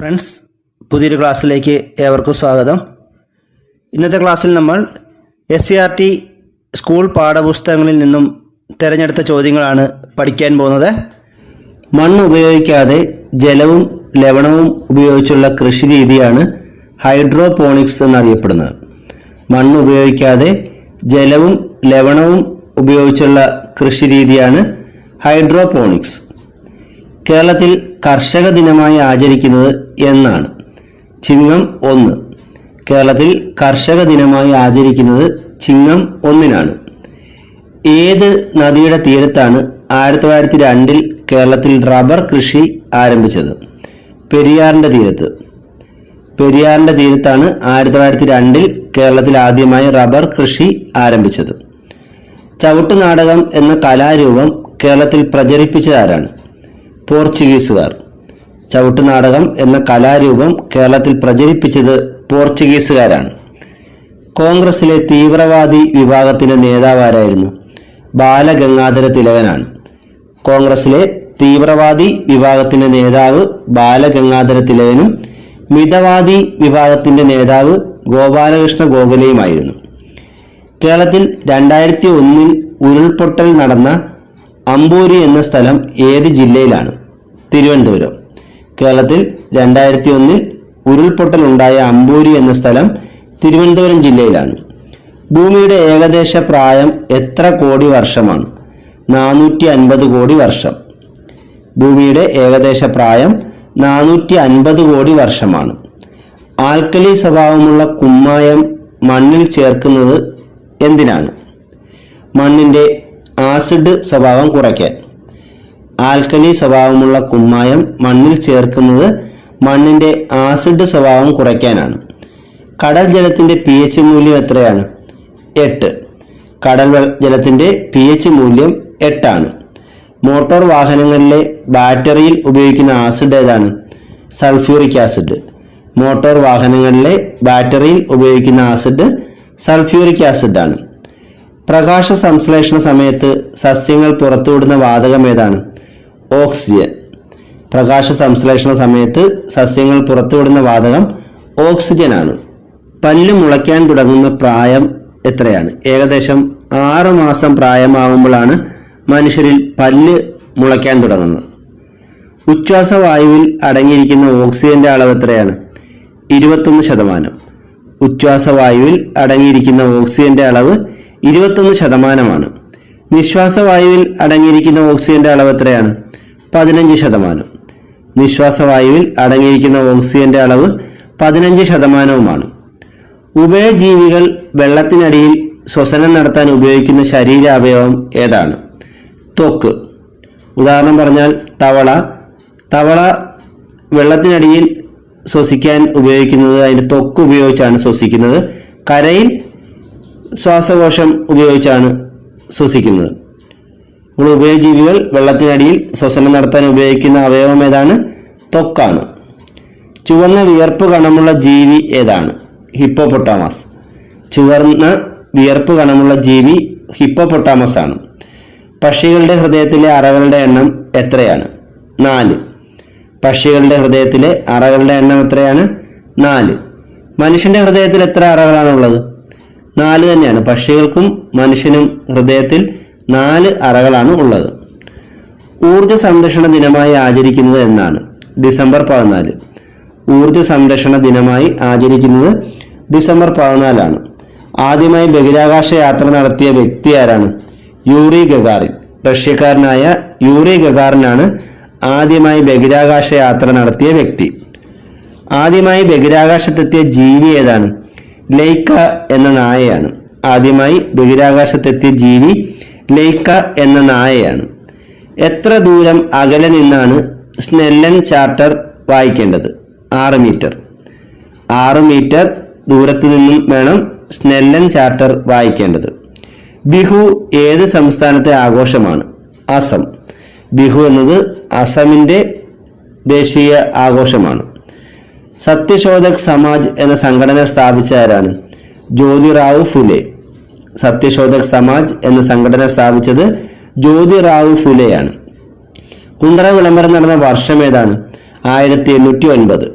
Friends പുതിയൊരു ക്ലാസ്സിലേക്ക് ഏവർക്കും സ്വാഗതം. ഇന്നത്തെ ക്ലാസ്സിൽ നമ്മൾ S C R T school പാഠപുസ്തകങ്ങളിൽ നിന്നും തിരഞ്ഞെടുത്ത ചോദ്യങ്ങളാണ് പഠിക്കാൻ പോകുന്നത്. മണ്ണ് ഉപയോഗിക്കാതെ ജലവും ലവണവും ഉപയോഗിച്ചുള്ള കൃഷി രീതിയാണ് ഹൈഡ്രോപോണിക്സ് എന്നറിയപ്പെടുന്നത്. മണ്ണ് ഉപയോഗിക്കാതെ ജലവും ലവണവും ഉപയോഗിച്ചുള്ള കൃഷി രീതിയാണ് ഹൈഡ്രോപോണിക്സ്. കേരളത്തിൽ കർഷക ദിനമായി ആചരിക്കുന്നത് എന്നാണ്. ചിങ്ങം ഒന്ന്. കേരളത്തിൽ കർഷക ദിനമായി ആചരിക്കുന്നത് ചിങ്ങം ഒന്നിനാണ്. ഏത് നദിയുടെ തീരത്താണ് ആയിരത്തി തൊള്ളായിരത്തി രണ്ടിൽ കേരളത്തിൽ റബ്ബർ കൃഷി ആരംഭിച്ചത്? പെരിയാറിന്റെ തീരത്ത്. പെരിയാറിന്റെ തീരത്താണ് ആയിരത്തി തൊള്ളായിരത്തി രണ്ടിൽ കേരളത്തിൽ ആദ്യമായി റബ്ബർ കൃഷി ആരംഭിച്ചത്. ചവിട്ട് നാടകം എന്ന കലാരൂപം കേരളത്തിൽ പ്രചരിപ്പിച്ചതാരാണ് പോർച്ചുഗീസുകാർ. ചവിട്ട് നാടകം എന്ന കലാരൂപം കേരളത്തിൽ പ്രചരിപ്പിച്ചത് പോർച്ചുഗീസുകാരാണ്. കോൺഗ്രസിലെ തീവ്രവാദി വിഭാഗത്തിന്റെ നേതാവാരായിരുന്നു ബാലഗംഗാധര തിലകനാണ്. കോൺഗ്രസിലെ തീവ്രവാദി വിഭാഗത്തിന്റെ നേതാവ് ബാലഗംഗാധര തിലകനും മിതവാദി വിഭാഗത്തിന്റെ നേതാവ് ഗോപാലകൃഷ്ണ ഗോഖലെയുമായിരുന്നു. കേരളത്തിൽ രണ്ടായിരത്തി ഒന്നിൽ ഉരുൾപൊട്ടൽ നടന്ന അമ്പൂരി എന്ന സ്ഥലം ഏത് ജില്ലയിലാണ്? തിരുവനന്തപുരം. കേരളത്തിൽ രണ്ടായിരത്തി ഒന്നിൽ ഉരുൾപൊട്ടൽ ഉണ്ടായ അമ്പൂരി എന്ന സ്ഥലം തിരുവനന്തപുരം ജില്ലയിലാണ്. ഭൂമിയുടെ ഏകദേശ പ്രായം എത്ര കോടി വർഷമാണ്? നാനൂറ്റി അൻപത് കോടി വർഷം. ഭൂമിയുടെ ഏകദേശ പ്രായം നാനൂറ്റി അൻപത് കോടി വർഷമാണ്. ആൽക്കലി സ്വഭാവമുള്ള കുമ്മായം മണ്ണിൽ ചേർക്കുന്നത് എന്തിനാണ്? മണ്ണിന്റെ ആസിഡ് സ്വഭാവം കുറയ്ക്കാൻ. ആൽക്കലി സ്വഭാവമുള്ള കുമ്മായം മണ്ണിൽ ചേർക്കുന്നത് മണ്ണിന്റെ ആസിഡ് സ്വഭാവം കുറയ്ക്കാനാണ്. കടൽ ജലത്തിന്റെ പി എച്ച് മൂല്യം എത്രയാണ്? എട്ട്. കടൽ ജലത്തിന്റെ പി എച്ച് മൂല്യം എട്ടാണ്. മോട്ടോർ വാഹനങ്ങളിലെ ബാറ്ററിയിൽ ഉപയോഗിക്കുന്ന ആസിഡ് ഏതാണ്? Sulphuric acid. മോട്ടോർ വാഹനങ്ങളിലെ ബാറ്ററിയിൽ ഉപയോഗിക്കുന്ന ആസിഡ് സൾഫ്യൂറിക് ആസിഡാണ്. പ്രകാശ സംശ്ലേഷണ സമയത്ത് സസ്യങ്ങൾ പുറത്തുവിടുന്ന വാതകം ഏതാണ്? ഓക്സിജൻ. പ്രകാശ സംശ്ലേഷണ സമയത്ത് സസ്യങ്ങൾ പുറത്തുവിടുന്ന വാതകം ഓക്സിജനാണ്. പല്ല് മുളയ്ക്കാൻ തുടങ്ങുന്ന പ്രായം എത്രയാണ്? ഏകദേശം ആറ് മാസം പ്രായമാകുമ്പോഴാണ് മനുഷ്യരിൽ പല്ല് മുളയ്ക്കാൻ തുടങ്ങുന്നത്. ഉച്ഛ്വാസവായുവിൽ അടങ്ങിയിരിക്കുന്ന ഓക്സിജന്റെ അളവ് എത്രയാണ്? ഇരുപത്തൊന്ന് ശതമാനം. ഉച്ഛ്വാസവായുവിൽ അടങ്ങിയിരിക്കുന്ന ഓക്സിജന്റെ അളവ് ഇരുപത്തൊന്ന് ശതമാനമാണ്. നിശ്വാസവായുവിൽ അടങ്ങിയിരിക്കുന്ന ഓക്സിജന്റെ അളവ് എത്രയാണ്? പതിനഞ്ച് ശതമാനം. നിശ്വാസവായുവിൽ അടങ്ങിയിരിക്കുന്ന ഓക്സിജന്റെ അളവ് പതിനഞ്ച് ശതമാനവുമാണ്. ഉഭയജീവികൾ വെള്ളത്തിനടിയിൽ ശ്വസനം നടത്താൻ ഉപയോഗിക്കുന്ന ശരീര അവയവം ഏതാണ്? ത്വക്ക് ഉദാഹരണം പറഞ്ഞാൽ തവള. തവള വെള്ളത്തിനടിയിൽ ശ്വസിക്കാൻ ഉപയോഗിക്കുന്നത് അതിന്റെ ത്വക്ക് ഉപയോഗിച്ചാണ് ശ്വസിക്കുന്നത്. കരയിൽ ശ്വാസകോശം ഉപയോഗിച്ചാണ് ശ്വസിക്കുന്നത്. അപ്പോൾ ഉഭയജീവികൾ വെള്ളത്തിനടിയിൽ ശ്വസനം നടത്താൻ ഉപയോഗിക്കുന്ന അവയവം ഏതാണ്? ത്വക്കാണ്. ചുവന്ന വിയർപ്പ് കണമുള്ള ജീവി ഏതാണ്? ഹിപ്പോപൊട്ടാമസ് ചുവന്ന വിയർപ്പ് കണമുള്ള ജീവി ഹിപ്പോപൊട്ടാമസ് ആണ് പക്ഷികളുടെ ഹൃദയത്തിലെ അറകളുടെ എണ്ണം എത്രയാണ്? നാല്. പക്ഷികളുടെ ഹൃദയത്തിലെ അറകളുടെ എണ്ണം എത്രയാണ്? നാല്. മനുഷ്യന്റെ ഹൃദയത്തിൽ എത്ര അറകളാണ് ഉള്ളത് നാല് തന്നെയാണ്. പക്ഷികൾക്കും മനുഷ്യനും ഹൃദയത്തിൽ നാല് അറകളാണ് ഉള്ളത്. ഊർജ സംരക്ഷണ ദിനമായി ആചരിക്കുന്നത് എന്നാണ്. ഡിസംബർ പതിനാല്. ഊർജ സംരക്ഷണ ദിനമായി ആചരിക്കുന്നത് ഡിസംബർ പതിനാലാണ്. ആദ്യമായി ബഹിരാകാശ യാത്ര നടത്തിയ വ്യക്തി ആരാണ്? Yuri Gagarin. റഷ്യക്കാരനായ യൂറി ഗഗാറിനാണ് ആദ്യമായി ബഹിരാകാശ യാത്ര നടത്തിയ വ്യക്തി. ആദ്യമായി ബഹിരാകാശത്തെത്തിയ ജീവി ഏതാണ്? ലൈക്ക എന്ന നായയാണ്. ആദ്യമായി ബഹിരാകാശത്തെത്തിയ ജീവി ലൈക്ക എന്ന നായയാണ്. എത്ര ദൂരം അകലെ നിന്നാണ് സ്നെല്ലൻ ചാർട്ടർ വായിക്കേണ്ടത്? ആറ് മീറ്റർ. ആറ് മീറ്റർ ദൂരത്തു നിന്നും വേണം സ്നെല്ലൻ ചാർട്ടർ വായിക്കേണ്ടത്. ബിഹു ഏത് സംസ്ഥാനത്തെ ആഘോഷമാണ്? അസം. ബിഹു എന്നത് അസമിന്റെ ദേശീയ ആഘോഷമാണ്. സത്യശോധക് സമാജ് എന്ന സംഘടന സ്ഥാപിച്ച ആരാണ്? ജ്യോതിറാവു ഫുലെ. സത്യശോധക് സമാജ് എന്ന സംഘടന സ്ഥാപിച്ചത് ജ്യോതിറാവു ഫുലെയാണ്. കുണ്ടറ വിളംബരം നടന്ന വർഷം ഏതാണ്? ആയിരത്തി എണ്ണൂറ്റി ഒൻപത്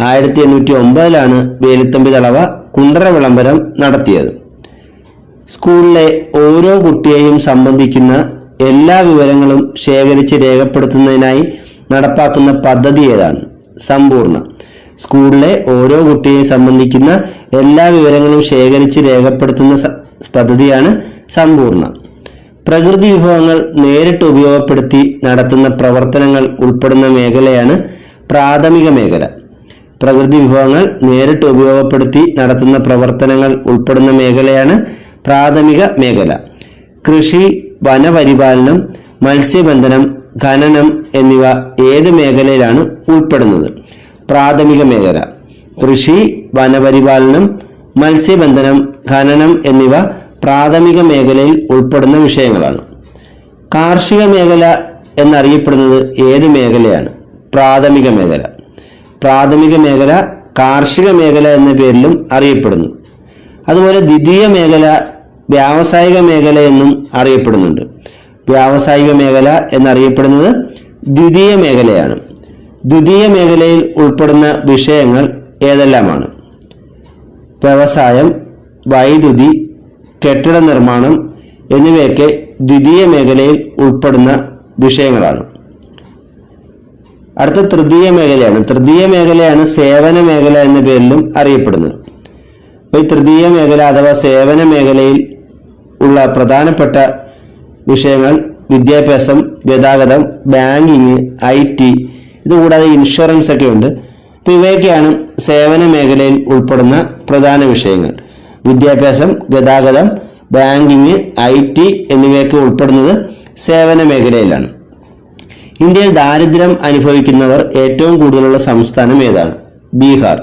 ആയിരത്തി എണ്ണൂറ്റി ഒമ്പതിലാണ് വേലുത്തമ്പി തളവ കുണ്ടറ വിളംബരം നടത്തിയത്. സ്കൂളിലെ ഓരോ കുട്ടിയെയും സംബന്ധിക്കുന്ന എല്ലാ വിവരങ്ങളും ശേഖരിച്ച് രേഖപ്പെടുത്തുന്നതിനായി നടപ്പാക്കുന്ന പദ്ധതി ഏതാണ്? സമ്പൂർണ. സ്കൂളിലെ ഓരോ കുട്ടിയെയും സംബന്ധിക്കുന്ന എല്ലാ വിവരങ്ങളും ശേഖരിച്ച് രേഖപ്പെടുത്തുന്ന പദ്ധതിയാണ് സമ്പൂർണ. പ്രകൃതി വിഭവങ്ങൾ നേരിട്ട് ഉപയോഗപ്പെടുത്തി നടത്തുന്ന പ്രവർത്തനങ്ങൾ ഉൾപ്പെടുന്ന മേഖലയാണ് പ്രാഥമിക മേഖല. പ്രകൃതി വിഭവങ്ങൾ നേരിട്ട് ഉപയോഗപ്പെടുത്തി നടത്തുന്ന പ്രവർത്തനങ്ങൾ ഉൾപ്പെടുന്ന മേഖലയാണ് പ്രാഥമിക മേഖല. കൃഷി വനപരിപാലനം മത്സ്യബന്ധനം ഖനനം എന്നിവ ഏത് മേഖലയിലാണ് ഉൾപ്പെടുന്നത്? പ്രാഥമിക മേഖല. കൃഷി വനപരിപാലനം മത്സ്യബന്ധനം ഖനനം എന്നിവ പ്രാഥമിക മേഖലയിൽ ഉൾപ്പെടുന്ന വിഷയങ്ങളാണ്. കാർഷിക മേഖല എന്നറിയപ്പെടുന്നത് ഏത് മേഖലയാണ്? പ്രാഥമിക മേഖല. പ്രാഥമിക മേഖല കാർഷിക മേഖല എന്ന പേരിലും അറിയപ്പെടുന്നു. അതുപോലെ ദ്വിതീയ മേഖല വ്യാവസായിക മേഖല എന്നും അറിയപ്പെടുന്നുണ്ട്. വ്യാവസായിക മേഖല എന്നറിയപ്പെടുന്നത് ദ്വിതീയ മേഖലയാണ്. ദ്വിതീയ മേഖലയിൽ ഉൾപ്പെടുന്ന വിഷയങ്ങൾ ഏതെല്ലാമാണ്? വ്യവസായം വൈദ്യുതി കെട്ടിട നിർമ്മാണം എന്നിവയൊക്കെ ദ്വിതീയ മേഖലയിൽ ഉൾപ്പെടുന്ന വിഷയങ്ങളാണ്. അടുത്ത തൃതീയ മേഖലയാണ്. തൃതീയ മേഖലയാണ് സേവന മേഖല എന്ന പേരിലും അറിയപ്പെടുന്നത്. അപ്പോൾ ഈ തൃതീയ മേഖല അഥവാ സേവന മേഖലയിൽ ഉള്ള പ്രധാനപ്പെട്ട വിഷയങ്ങൾ വിദ്യാഭ്യാസം ഗതാഗതം ബാങ്കിങ് ഐ ടി ഇതുകൂടാതെ ഇൻഷുറൻസ് ഒക്കെ ഉണ്ട്. ഇവയൊക്കെയാണ് സേവന മേഖലയിൽ ഉൾപ്പെടുന്ന പ്രധാന വിഷയങ്ങൾ. വിദ്യാഭ്യാസം ഗതാഗതം ബാങ്കിങ് ഐ ടി എന്നിവയൊക്കെ ഉൾപ്പെടുന്നത് സേവന മേഖലയിലാണ്. ഇന്ത്യയിൽ ദാരിദ്ര്യം അനുഭവിക്കുന്നവർ ഏറ്റവും കൂടുതലുള്ള സംസ്ഥാനം ഏതാണ്? ബീഹാർ.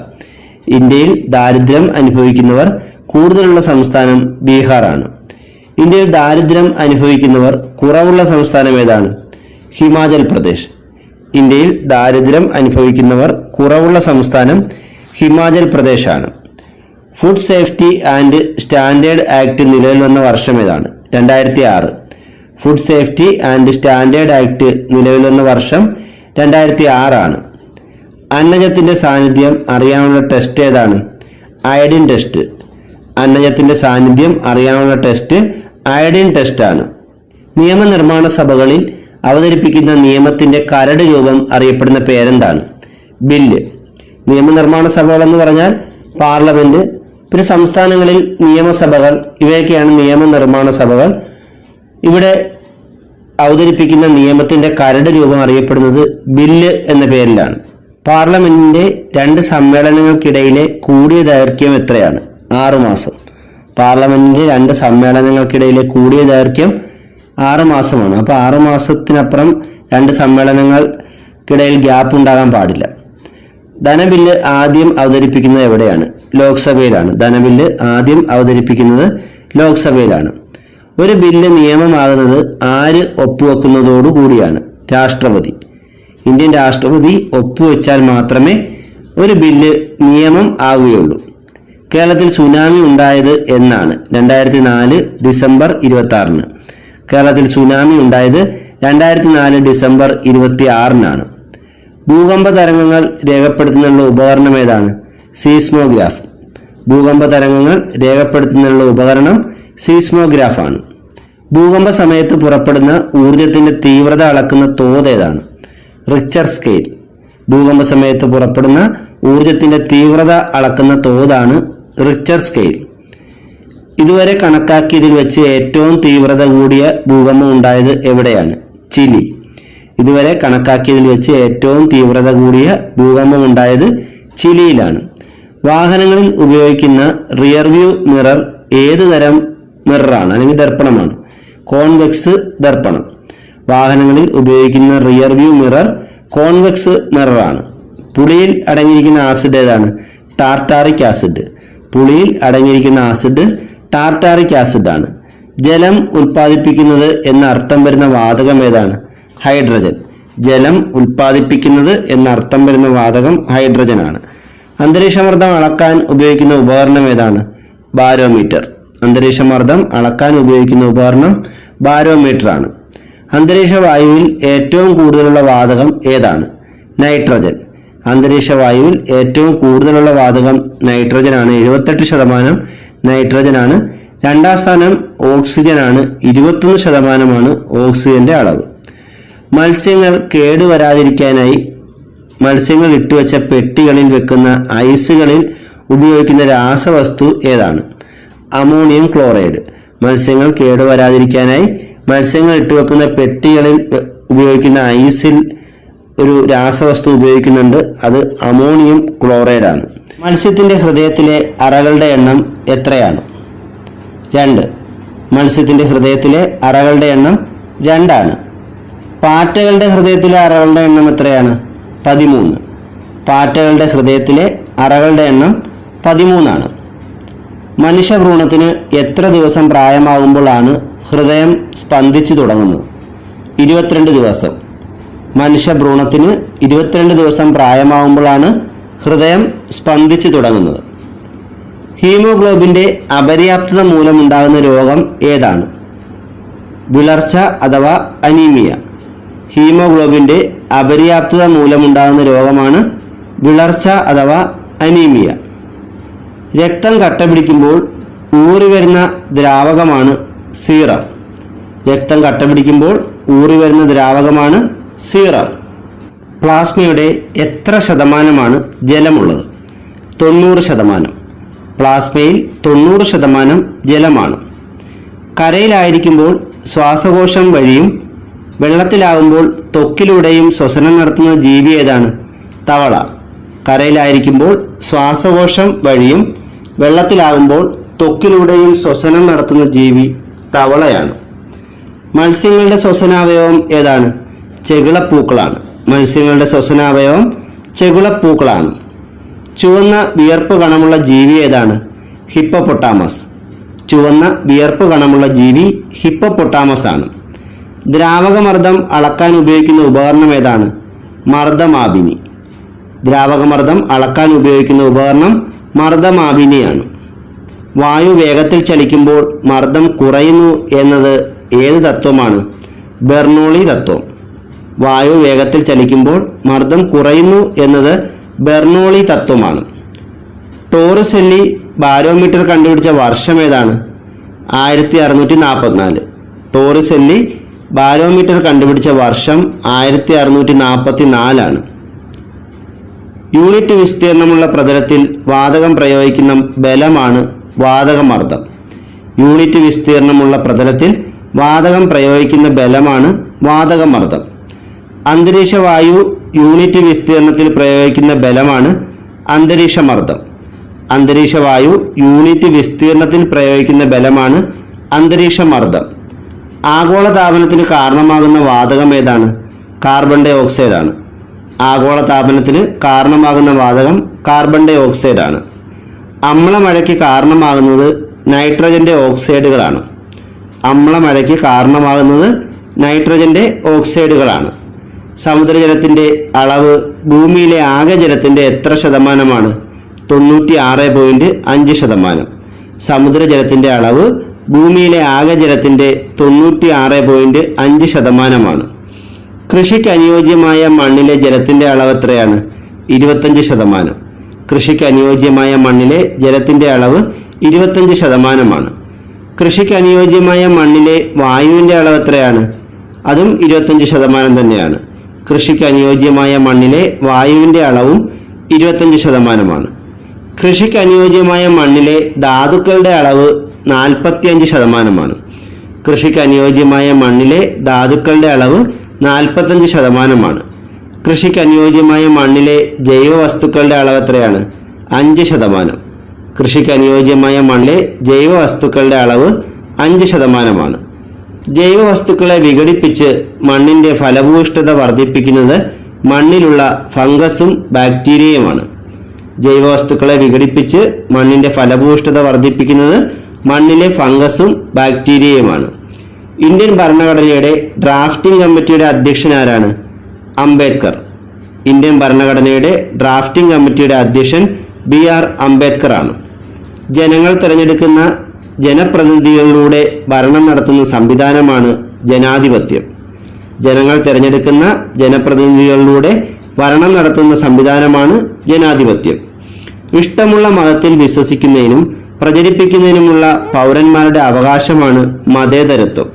ഇന്ത്യയിൽ ദാരിദ്ര്യം അനുഭവിക്കുന്നവർ കൂടുതലുള്ള സംസ്ഥാനം ബീഹാറാണ്. ഇന്ത്യയിൽ ദാരിദ്ര്യം അനുഭവിക്കുന്നവർ കുറവുള്ള സംസ്ഥാനം ഏതാണ്? ഹിമാചൽ പ്രദേശ്. ഇന്ത്യയിൽ ദാരിദ്ര്യം അനുഭവിക്കുന്നവർ കുറവുള്ള സംസ്ഥാനം Himachal പ്രദേശാണ്. Food safety and standard act നിലവിൽ വന്ന വർഷം ഏതാണ്? രണ്ടായിരത്തി ആറ് food safety and standard act നിലവിൽ വന്ന വർഷം രണ്ടായിരത്തി ആറാണ് അന്നജത്തിന്റെ സാന്നിധ്യം അറിയാനുള്ള ടെസ്റ്റ് ഏതാണ്? അയഡിൻ ടെസ്റ്റ് അന്നജത്തിന്റെ സാന്നിധ്യം അറിയാനുള്ള ടെസ്റ്റ് അയഡിൻ ടെസ്റ്റാണ് നിയമനിർമ്മാണ സഭകളിൽ അവതരിപ്പിക്കുന്ന നിയമത്തിന്റെ കരട് രൂപം അറിയപ്പെടുന്ന പേരെന്താണ്? ബില്ല്. നിയമനിർമ്മാണ സഭകൾ എന്ന് പറഞ്ഞാൽ പാർലമെന്റ് പിന്നെ സംസ്ഥാനങ്ങളിൽ നിയമസഭകൾ ഇവയൊക്കെയാണ് നിയമനിർമ്മാണ സഭകൾ. ഇവിടെ അവതരിപ്പിക്കുന്ന നിയമത്തിന്റെ കരട് രൂപം അറിയപ്പെടുന്നത് ബില്ല് എന്ന പേരിലാണ്. പാർലമെന്റിന്റെ രണ്ട് സമ്മേളനങ്ങൾക്കിടയിലെ കൂടിയ ദൈർഘ്യം എത്രയാണ്? ആറുമാസം പാർലമെന്റിന്റെ രണ്ട് സമ്മേളനങ്ങൾക്കിടയിലെ കൂടിയ ദൈർഘ്യം ആറ് മാസമാണ്. അപ്പോൾ ആറ് രണ്ട് സമ്മേളനങ്ങൾക്കിടയിൽ ഗ്യാപ്പ് ഉണ്ടാകാൻ പാടില്ല. ധനബില്ല് ആദ്യം അവതരിപ്പിക്കുന്നത് എവിടെയാണ്? ലോക്സഭയിലാണ്. ധനബില്ല് ആദ്യം അവതരിപ്പിക്കുന്നത് ലോക്സഭയിലാണ്. ഒരു ബില്ല് നിയമമാകുന്നത് ആര് ഒപ്പുവെക്കുന്നതോടു കൂടിയാണ്. രാഷ്ട്രപതി. ഇന്ത്യൻ രാഷ്ട്രപതി ഒപ്പുവെച്ചാൽ മാത്രമേ ഒരു ബില്ല് നിയമം ആവുകയുള്ളൂ കേരളത്തിൽ സുനാമി ഉണ്ടായത് എന്നാണ്. രണ്ടായിരത്തി നാല് ഡിസംബർ ഇരുപത്തി ആറിന് കേരളത്തിൽ സുനാമി ഉണ്ടായത് രണ്ടായിരത്തി നാല് ഡിസംബർ ഇരുപത്തി ആറിനാണ് ഭൂകമ്പ തരംഗങ്ങൾ രേഖപ്പെടുത്തുന്നതിനുള്ള ഉപകരണം ഏതാണ്? സീസ്മോഗ്രാഫ്. ഭൂകമ്പ തരംഗങ്ങൾ രേഖപ്പെടുത്തുന്നതിനുള്ള ഉപകരണം സീസ്മോഗ്രാഫ് ആണ് ഭൂകമ്പ സമയത്ത് പുറപ്പെടുന്ന ഊർജത്തിന്റെ തീവ്രത അളക്കുന്ന തോത് ഏതാണ്? Richter scale. ഭൂകമ്പ സമയത്ത് പുറപ്പെടുന്ന ഊർജത്തിന്റെ തീവ്രത അളക്കുന്ന തോതാണ് റിച്ചർ സ്കെയിൽ. ഇതുവരെ കണക്കാക്കിയതിൽ വെച്ച് ഏറ്റവും തീവ്രത കൂടിയ ഭൂകമ്പം ഉണ്ടായത് എവിടെയാണ്? ചിലി. ഇതുവരെ കണക്കാക്കിയതിൽ വെച്ച് ഏറ്റവും തീവ്രത കൂടിയ ഭൂകമ്പം ഉണ്ടായത് ചിലിയിലാണ്. വാഹനങ്ങളിൽ ഉപയോഗിക്കുന്ന റിയർ വ്യൂ മിറർ ഏത് തരം മിററാണ് അല്ലെങ്കിൽ ദർപ്പണമാണ്. കോൺവെക്സ് ദർപ്പണം. വാഹനങ്ങളിൽ ഉപയോഗിക്കുന്ന റിയർ വ്യൂ മിറർ കോൺവെക്സ് മിററാണ് പുളിയിൽ അടങ്ങിയിരിക്കുന്ന ആസിഡ് ഏതാണ്? ടാർട്ടാറിക് ആസിഡ് പുളിയിൽ അടങ്ങിയിരിക്കുന്ന ആസിഡ് ടാർട്ടാറിക് ആസിഡാണ് ജലം ഉൽപ്പാദിപ്പിക്കുന്നത് എന്ന അർത്ഥം വരുന്ന വാതകം ഏതാണ്? ഹൈഡ്രജൻ. ജലം ഉൽപ്പാദിപ്പിക്കുന്നത് എന്നർത്ഥം വരുന്ന വാതകം ഹൈഡ്രജനാണ്. അന്തരീക്ഷമർദ്ദം അളക്കാൻ ഉപയോഗിക്കുന്ന ഉപകരണം ഏതാണ്? ബാരോമീറ്റർ. അന്തരീക്ഷമർദ്ദം അളക്കാൻ ഉപയോഗിക്കുന്ന ഉപകരണം ബാരോമീറ്റർ ആണ് അന്തരീക്ഷ വായുവിൽ ഏറ്റവും കൂടുതലുള്ള വാതകം ഏതാണ്? നൈട്രജൻ. അന്തരീക്ഷ വായുവിൽ ഏറ്റവും കൂടുതലുള്ള വാതകം നൈട്രജനാണ്. എഴുപത്തെട്ട് ശതമാനം നൈട്രജനാണ്. രണ്ടാം സ്ഥാനം ഓക്സിജനാണ്. ഇരുപത്തൊന്ന് ശതമാനമാണ് ഓക്സിജന്റെ അളവ്. മത്സ്യങ്ങൾ കേടുവരാതിരിക്കാനായി മത്സ്യങ്ങൾ ഇട്ടുവച്ച പെട്ടികളിൽ വെക്കുന്ന ഐസുകളിൽ ഉപയോഗിക്കുന്ന രാസവസ്തു ഏതാണ്? Ammonium chloride. മത്സ്യങ്ങൾ കേടുവരാതിരിക്കാനായി മത്സ്യങ്ങൾ ഇട്ടുവെക്കുന്ന പെട്ടികളിൽ ഉപയോഗിക്കുന്ന ഐസിൽ ഒരു രാസവസ്തു ഉപയോഗിക്കുന്നുണ്ട്. അത് അമോണിയം ക്ലോറൈഡാണ്. മത്സ്യത്തിന്റെ ഹൃദയത്തിലെ അറകളുടെ എണ്ണം എത്രയാണ്? രണ്ട്. മത്സ്യത്തിന്റെ ഹൃദയത്തിലെ അറകളുടെ എണ്ണം രണ്ടാണ്. പാറ്റകളുടെ ഹൃദയത്തിലെ അറകളുടെ എണ്ണം എത്രയാണ്? പതിമൂന്ന്. പാറ്റകളുടെ ഹൃദയത്തിലെ അറകളുടെ എണ്ണം പതിമൂന്നാണ്. മനുഷ്യഭ്രൂണത്തിന് എത്ര ദിവസം പ്രായമാകുമ്പോഴാണ് ഹൃദയം സ്പന്ദിച്ചു തുടങ്ങുന്നത്? ഇരുപത്തിരണ്ട് ദിവസം. മനുഷ്യഭ്രൂണത്തിന് ഇരുപത്തിരണ്ട് ദിവസം പ്രായമാകുമ്പോഴാണ് ഹൃദയം സ്പന്ദിച്ചു തുടങ്ങുന്നത്. ഹീമോഗ്ലോബിന്റെ അപര്യാപ്തത മൂലമുണ്ടാകുന്ന രോഗം ഏതാണ്? വിളർച്ച അഥവാ അനീമിയ. ഹീമോഗ്ലോബിന്റെ അപര്യാപ്തത മൂലമുണ്ടാകുന്ന രോഗമാണ് വിളർച്ച അഥവാ അനീമിയ. രക്തം കട്ട പിടിക്കുമ്പോൾ ഊറി വരുന്ന ദ്രാവകമാണ് സീറം. രക്തം കട്ട പിടിക്കുമ്പോൾ ഊറി വരുന്ന ദ്രാവകമാണ് സീറം. പ്ലാസ്മയുടെ എത്ര ശതമാനമാണ് ജലമുള്ളത്? തൊണ്ണൂറ് ശതമാനം. പ്ലാസ്മയിൽ തൊണ്ണൂറ് ശതമാനം ജലമാണ്. കരയിലായിരിക്കുമ്പോൾ ശ്വാസകോശം വഴിയും വെള്ളത്തിലാകുമ്പോൾ ത്വക്കിലൂടെയും ശ്വസനം നടത്തുന്ന ജീവി ഏതാണ്? തവള. കരയിലായിരിക്കുമ്പോൾ ശ്വാസകോശം വഴിയും വെള്ളത്തിലാകുമ്പോൾ ത്വക്കിലൂടെയും ശ്വസനം നടത്തുന്ന ജീവി തവളയാണ്. മത്സ്യങ്ങളുടെ ശ്വസനാവയവം ഏതാണ്? ചെകിളപ്പൂക്കളാണ്. മത്സ്യങ്ങളുടെ ശ്വസനാവയവം ചെകിളപ്പൂക്കളാണ്. ചുവന്ന വിയർപ്പ് കണമുള്ള ജീവി ഏതാണ്? ഹിപ്പപ്പൊട്ടാമസ്. ചുവന്ന വിയർപ്പ് കണമുള്ള ജീവി ഹിപ്പപ്പൊട്ടാമസ് ആണ് ദ്രാവകമർദ്ദം അളക്കാൻ ഉപയോഗിക്കുന്ന ഉപകരണം ഏതാണ്? മർദ്ദമാപിനി. ദ്രാവകമർദ്ദം അളക്കാൻ ഉപയോഗിക്കുന്ന ഉപകരണം മർദ്ദമാപിനിയാണ്. വായു വേഗത്തിൽ ചലിക്കുമ്പോൾ മർദ്ദം കുറയുന്നു എന്നത് ഏത് തത്വമാണ്? ബെർണോളി തത്വം. വായു വേഗത്തിൽ ചലിക്കുമ്പോൾ മർദ്ദം കുറയുന്നു എന്നത് ബെർണോളി തത്വമാണ്. ടോറസെല്ലി ബാരോമീറ്റർ കണ്ടുപിടിച്ച വർഷം ഏതാണ്? ആയിരത്തി അറുന്നൂറ്റി നാൽപ്പത്തിനാല് ടോറിസെല്ലി ബാരോമീറ്റർ കണ്ടുപിടിച്ച വർഷം ആയിരത്തി അറുന്നൂറ്റി നാൽപ്പത്തി നാലാണ് യൂണിറ്റ് വിസ്തീർണമുള്ള പ്രതലത്തിൽ വാതകം പ്രയോഗിക്കുന്ന ബലമാണ് വാതകമർദ്ദം. യൂണിറ്റ് വിസ്തീർണമുള്ള പ്രതലത്തിൽ വാതകം പ്രയോഗിക്കുന്ന ബലമാണ് വാതകമർദ്ദം. അന്തരീക്ഷ വായു യൂണിറ്റ് വിസ്തീർണത്തിൽ പ്രയോഗിക്കുന്ന ബലമാണ് അന്തരീക്ഷമർദ്ദം. അന്തരീക്ഷ വായു യൂണിറ്റ് വിസ്തീർണത്തിൽ പ്രയോഗിക്കുന്ന ബലമാണ് അന്തരീക്ഷമർദ്ദം. ആഗോളതാപനത്തിന് കാരണമാകുന്ന വാതകം ഏതാണ്? കാർബൺ ഡൈ ഓക്സൈഡാണ് ആഗോളതാപനത്തിന് കാരണമാകുന്ന വാതകം കാർബൺ ഡൈ ഓക്സൈഡാണ് അമ്ലമഴയ്ക്ക് കാരണമാകുന്നത് നൈട്രജന്റെ ഓക്സൈഡുകളാണ്. അമ്ലമഴയ്ക്ക് കാരണമാകുന്നത് നൈട്രജന്റെ ഓക്സൈഡുകളാണ്. സമുദ്രജലത്തിന്റെ അളവ് ഭൂമിയിലെ ആകെ ജലത്തിന്റെ എത്ര ശതമാനമാണ്? തൊണ്ണൂറ്റി ആറ് പോയിന്റ് അഞ്ച് ശതമാനം. സമുദ്രജലത്തിന്റെ അളവ് ഭൂമിയിലെ ആകെ ജലത്തിന്റെ തൊണ്ണൂറ്റി ആറ് പോയിന്റ് അഞ്ച് ശതമാനമാണ്. കൃഷിക്ക് അനുയോജ്യമായ മണ്ണിലെ ജലത്തിന്റെ അളവ് എത്രയാണ്? ഇരുപത്തഞ്ച് ശതമാനം. കൃഷിക്ക് അനുയോജ്യമായ മണ്ണിലെ ജലത്തിന്റെ അളവ് ഇരുപത്തഞ്ച് ശതമാനമാണ്. കൃഷിക്ക് അനുയോജ്യമായ മണ്ണിലെ വായുവിന്റെ അളവ് എത്രയാണ്? അതും ഇരുപത്തഞ്ച് ശതമാനം തന്നെയാണ്. കൃഷിക്ക് അനുയോജ്യമായ മണ്ണിലെ വായുവിന്റെ അളവും ഇരുപത്തഞ്ച് ശതമാനമാണ്. കൃഷിക്ക് അനുയോജ്യമായ മണ്ണിലെ ധാതുക്കളുടെ അളവ് നാൽപ്പത്തിയഞ്ച് ശതമാനമാണ്. കൃഷിക്ക് അനുയോജ്യമായ മണ്ണിലെ ധാതുക്കളുടെ അളവ് നാൽപ്പത്തഞ്ച് ശതമാനമാണ്. കൃഷിക്ക് അനുയോജ്യമായ മണ്ണിലെ ജൈവ വസ്തുക്കളുടെ അളവ് എത്രയാണ്? അഞ്ച് ശതമാനം. കൃഷിക്ക് അനുയോജ്യമായ മണ്ണിലെ ജൈവ വസ്തുക്കളുടെ അളവ് അഞ്ച് ശതമാനമാണ്. ജൈവ വസ്തുക്കളെ വിഘടിപ്പിച്ച് മണ്ണിന്റെ ഫലഭൂയിഷ്ഠത വർദ്ധിപ്പിക്കുന്നത് മണ്ണിലുള്ള ഫംഗസും ബാക്ടീരിയയുമാണ്. ജൈവവസ്തുക്കളെ വിഘടിപ്പിച്ച് മണ്ണിന്റെ ഫലഭൂയിഷ്ഠത വർദ്ധിപ്പിക്കുന്നത് മണ്ണിലെ ഫംഗസും ബാക്ടീരിയയുമാണ്. ഇന്ത്യൻ ഭരണഘടനയുടെ ഡ്രാഫ്റ്റിംഗ് കമ്മിറ്റിയുടെ അധ്യക്ഷൻ ആരാണ്? അംബേദ്കർ. ഇന്ത്യൻ ഭരണഘടനയുടെ ഡ്രാഫ്റ്റിംഗ് കമ്മിറ്റിയുടെ അധ്യക്ഷൻ ബി ആർ അംബേദ്കർ ആണ് ജനങ്ങൾ തിരഞ്ഞെടുക്കുന്ന ജനപ്രതിനിധികളിലൂടെ ഭരണം നടത്തുന്ന സംവിധാനമാണ് ജനാധിപത്യം. ജനങ്ങൾ തിരഞ്ഞെടുക്കുന്ന ജനപ്രതിനിധികളിലൂടെ ഭരണം നടത്തുന്ന സംവിധാനമാണ് ജനാധിപത്യം. ഇഷ്ടമുള്ള മതത്തിൽ വിശ്വസിക്കുന്നതിനും പ്രചരിപ്പിക്കുന്നതിനുമുള്ള പൗരന്മാരുടെ അവകാശമാണ് മതേതരത്വം.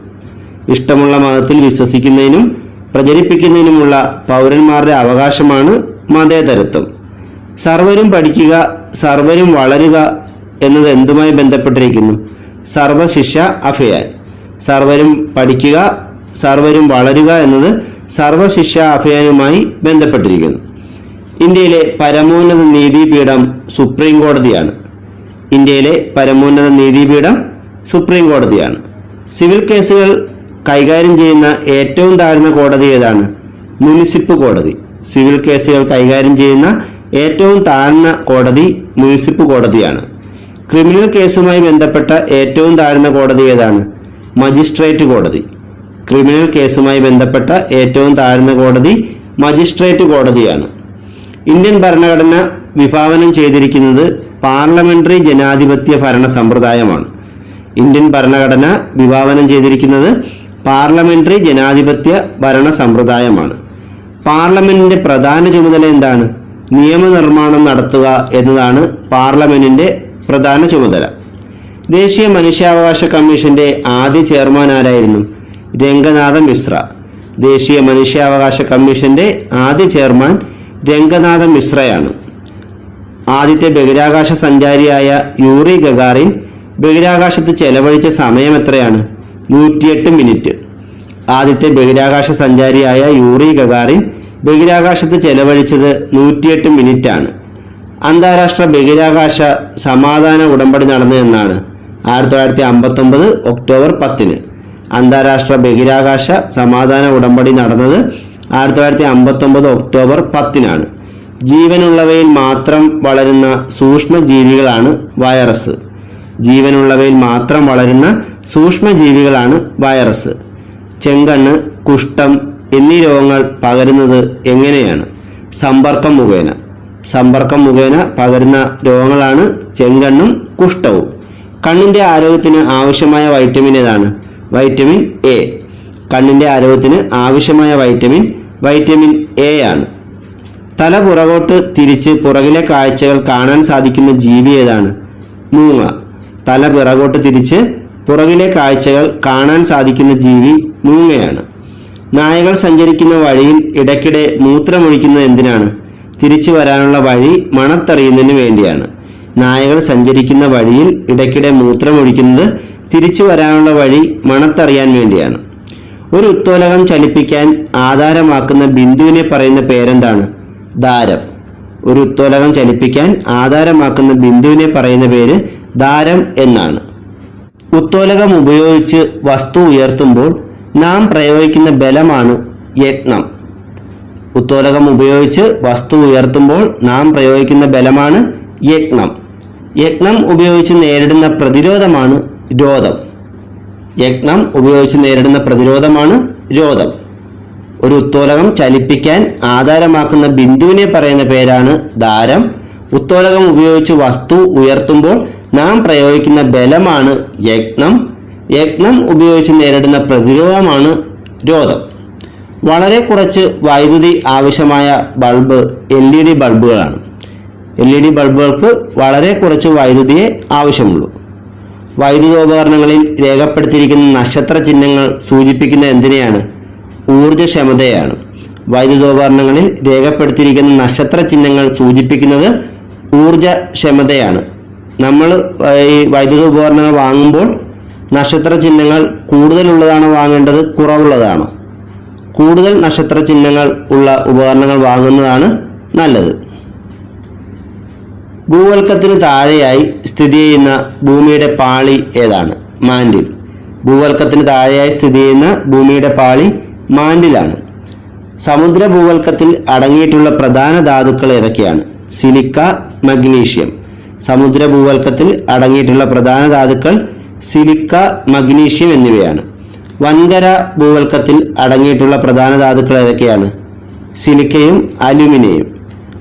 ഇഷ്ടമുള്ള മതത്തിൽ വിശ്വസിക്കുന്നതിനും പ്രചരിപ്പിക്കുന്നതിനുമുള്ള പൗരന്മാരുടെ അവകാശമാണ് മതേതരത്വം. സർവരും പഠിക്കുക സർവരും വളരുക എന്നത് എന്തുമായി ബന്ധപ്പെട്ടിരിക്കുന്നു? സർവശിക്ഷ അഭയാൻ. സർവരും പഠിക്കുക സർവരും വളരുക എന്നത് സർവശിക്ഷ അഭയാനുമായി ബന്ധപ്പെട്ടിരിക്കുന്നു. ഇന്ത്യയിലെ പരമോന്നത നീതിപീഠം സുപ്രീം കോടതിയാണ്. ഇന്ത്യയിലെ പരമോന്നത നീതിപീഠം സുപ്രീം കോടതിയാണ്. സിവിൽ കേസുകൾ കൈകാര്യം ചെയ്യുന്ന ഏറ്റവും താഴ്ന്ന കോടതി ഏതാണ്? മുനിസിപ്പ് കോടതി. സിവിൽ കേസുകൾ കൈകാര്യം ചെയ്യുന്ന ഏറ്റവും താഴ്ന്ന കോടതി മുനിസിപ്പ് കോടതിയാണ്. ക്രിമിനൽ കേസുമായി ബന്ധപ്പെട്ട ഏറ്റവും താഴ്ന്ന കോടതി ഏതാണ്? മജിസ്ട്രേറ്റ് കോടതി. ക്രിമിനൽ കേസുമായി ബന്ധപ്പെട്ട ഏറ്റവും താഴ്ന്ന കോടതി മജിസ്ട്രേറ്റ് കോടതിയാണ്. ഇന്ത്യൻ ഭരണഘടന വിഭാവനം ചെയ്തിരിക്കുന്നത് പാർലമെന്ററി ജനാധിപത്യ ഭരണ സമ്പ്രദായമാണ്. ഇന്ത്യൻ ഭരണഘടന വിഭാവനം ചെയ്തിരിക്കുന്നത് പാർലമെന്ററി ജനാധിപത്യ ഭരണ സമ്പ്രദായമാണ്. പാർലമെന്റിന്റെ പ്രധാന ചുമതല എന്താണ്? നിയമനിർമ്മാണം നടത്തുക എന്നതാണ് പാർലമെന്റിന്റെ പ്രധാന ചുമതല. ദേശീയ മനുഷ്യാവകാശ കമ്മീഷന്റെ ആദ്യ ചെയർമാൻ ആരായിരുന്നു? രംഗനാഥ മിശ്ര. ദേശീയ മനുഷ്യാവകാശ കമ്മീഷന്റെ ആദ്യ ചെയർമാൻ രംഗനാഥ മിശ്രയാണ്. ആദ്യത്തെ ബഹിരാകാശ സഞ്ചാരിയായ യൂറി ഗഗാറിൻ ബഹിരാകാശത്ത് ചെലവഴിച്ച സമയം എത്രയാണ്? നൂറ്റിയെട്ട് മിനിറ്റ്. ആദ്യത്തെ ബഹിരാകാശ സഞ്ചാരിയായ യൂറി ഗഗാറിൻ ബഹിരാകാശത്ത് ചെലവഴിച്ചത് നൂറ്റിയെട്ട് മിനിറ്റാണ്. അന്താരാഷ്ട്ര ബഹിരാകാശ സമാധാന ഉടമ്പടി നടന്നു എന്നാണ്. ആയിരത്തി തൊള്ളായിരത്തി അമ്പത്തൊമ്പത് ഒക്ടോബർ പത്തിന് അന്താരാഷ്ട്ര ബഹിരാകാശ സമാധാന ഉടമ്പടി നടന്നത് ആയിരത്തി തൊള്ളായിരത്തി അമ്പത്തൊമ്പത് ഒക്ടോബർ പത്തിനാണ്. ജീവനുള്ളവയിൽ മാത്രം വളരുന്ന സൂക്ഷ്മജീവികളാണ് വൈറസ്. ജീവനുള്ളവയിൽ മാത്രം വളരുന്ന സൂക്ഷ്മജീവികളാണ് വൈറസ്. ചെങ്കണ്ണ് കുഷ്ഠം എന്നീ രോഗങ്ങൾ പകരുന്നത് എങ്ങനെയാണ്? സമ്പർക്കം മുഖേന. സമ്പർക്കം മുഖേന പകരുന്ന രോഗങ്ങളാണ് ചെങ്കണ്ണും കുഷ്ഠവും. കണ്ണിന്റെ ആരോഗ്യത്തിന് ആവശ്യമായ വൈറ്റമിൻ ഏതാണ്? Vitamin A. കണ്ണിന്റെ ആരോഗ്യത്തിന് ആവശ്യമായ വൈറ്റമിൻ വൈറ്റമിൻ എ ആണ്. തല പുറകോട്ട് തിരിച്ച് പുറകിലെ കാഴ്ചകൾ കാണാൻ സാധിക്കുന്ന ജീവി ഏതാണ്? മൂങ്ങ. തല പിറകോട്ട് തിരിച്ച് പുറകിലെ കാഴ്ചകൾ കാണാൻ സാധിക്കുന്ന ജീവി മൂങ്ങയാണ്. നായകൾ സഞ്ചരിക്കുന്ന വഴിയിൽ ഇടയ്ക്കിടെ മൂത്രമൊഴിക്കുന്നത് എന്തിനാണ്? തിരിച്ചു വരാനുള്ള വഴി മണത്തറിയുന്നതിന് വേണ്ടിയാണ്. നായകൾ സഞ്ചരിക്കുന്ന വഴിയിൽ ഇടയ്ക്കിടെ മൂത്രമൊഴിക്കുന്നത് തിരിച്ചു വരാനുള്ള വഴി മണത്തറിയാൻ വേണ്ടിയാണ്. ഒരു ഉത്തോലകം ചലിപ്പിക്കാൻ ആധാരമാക്കുന്ന ബിന്ദുവിനെ പറയുന്ന പേരെന്താണ്? ദാരം. ഒരു ഉത്തോലകം ചലിപ്പിക്കാൻ ആധാരമാക്കുന്ന ബിന്ദുവിനെ പറയുന്ന പേര് ദാരം എന്നാണ്. ഉത്തോലകം ഉപയോഗിച്ച് വസ്തു ഉയർത്തുമ്പോൾ നാം പ്രയോഗിക്കുന്ന ബലമാണ് യത്നം. ഉത്തോലകം ഉപയോഗിച്ച് വസ്തു ഉയർത്തുമ്പോൾ നാം പ്രയോഗിക്കുന്ന ബലമാണ് യത്നം. യത്നം ഉപയോഗിച്ച് നേരിടുന്ന പ്രതിരോധമാണ് രോധം. യത്നം ഉപയോഗിച്ച് നേരിടുന്ന പ്രതിരോധമാണ് രോധം. ഒരു ഉത്തോലകം ചലിപ്പിക്കാൻ ആധാരമാക്കുന്ന ബിന്ദുവിനെ പറയുന്ന പേരാണ് ദാരം. ഉത്തോലകം ഉപയോഗിച്ച് വസ്തു ഉയർത്തുമ്പോൾ നാം പ്രയോഗിക്കുന്ന ബലമാണ് യജ്ഞം. യജ്ഞം ഉപയോഗിച്ച് നേരിടുന്ന പ്രതിരോധമാണ് രോധം. വളരെ കുറച്ച് വൈദ്യുതി ആവശ്യമായ ബൾബ് എൽ ഇ ഡി ബൾബുകളാണ്. എൽ ഇ ഡി ബൾബുകൾക്ക് വളരെ കുറച്ച് വൈദ്യുതിയെ ആവശ്യമുള്ളൂ. വൈദ്യുതോപകരണങ്ങളിൽ രേഖപ്പെടുത്തിയിരിക്കുന്ന നക്ഷത്ര ചിഹ്നങ്ങൾ സൂചിപ്പിക്കുന്ന എന്തിനെയാണ്? ഊർജക്ഷമതയാണ്. വൈദ്യുതോപകരണങ്ങളിൽ രേഖപ്പെടുത്തിയിരിക്കുന്ന നക്ഷത്ര ചിഹ്നങ്ങൾ സൂചിപ്പിക്കുന്നത് ഊർജക്ഷമതയാണ്. നമ്മൾ ഈ വൈദ്യുത ഉപകരണങ്ങൾ വാങ്ങുമ്പോൾ നക്ഷത്ര ചിഹ്നങ്ങൾ കൂടുതലുള്ളതാണോ വാങ്ങേണ്ടത്? കുറവുള്ളതാണോ? കൂടുതൽ നക്ഷത്ര ചിഹ്നങ്ങൾ ഉള്ള ഉപകരണങ്ങൾ വാങ്ങുന്നതാണ് നല്ലത്. ഭൂവൽക്കത്തിന് താഴെയായി സ്ഥിതി ചെയ്യുന്ന ഭൂമിയുടെ പാളി ഏതാണ്? മാൻഡിൽ. ഭൂവൽക്കത്തിന് താഴെയായി സ്ഥിതി ചെയ്യുന്ന ഭൂമിയുടെ പാളി മാൻഡിലാണ്. സമുദ്ര ഭൂവൽക്കത്തിൽ അടങ്ങിയിട്ടുള്ള പ്രധാന ധാതുക്കൾ ഏതൊക്കെയാണ്? Silica magnesium. സമുദ്ര ഭൂവൽക്കത്തിൽ അടങ്ങിയിട്ടുള്ള പ്രധാന ധാതുക്കൾ സിലിക്ക മഗ്നീഷ്യം എന്നിവയാണ്. വൻകര ഭൂവൽക്കത്തിൽ അടങ്ങിയിട്ടുള്ള പ്രധാന ധാതുക്കൾ ഏതൊക്കെയാണ്? സിലിക്കയും അലുമിനിയം.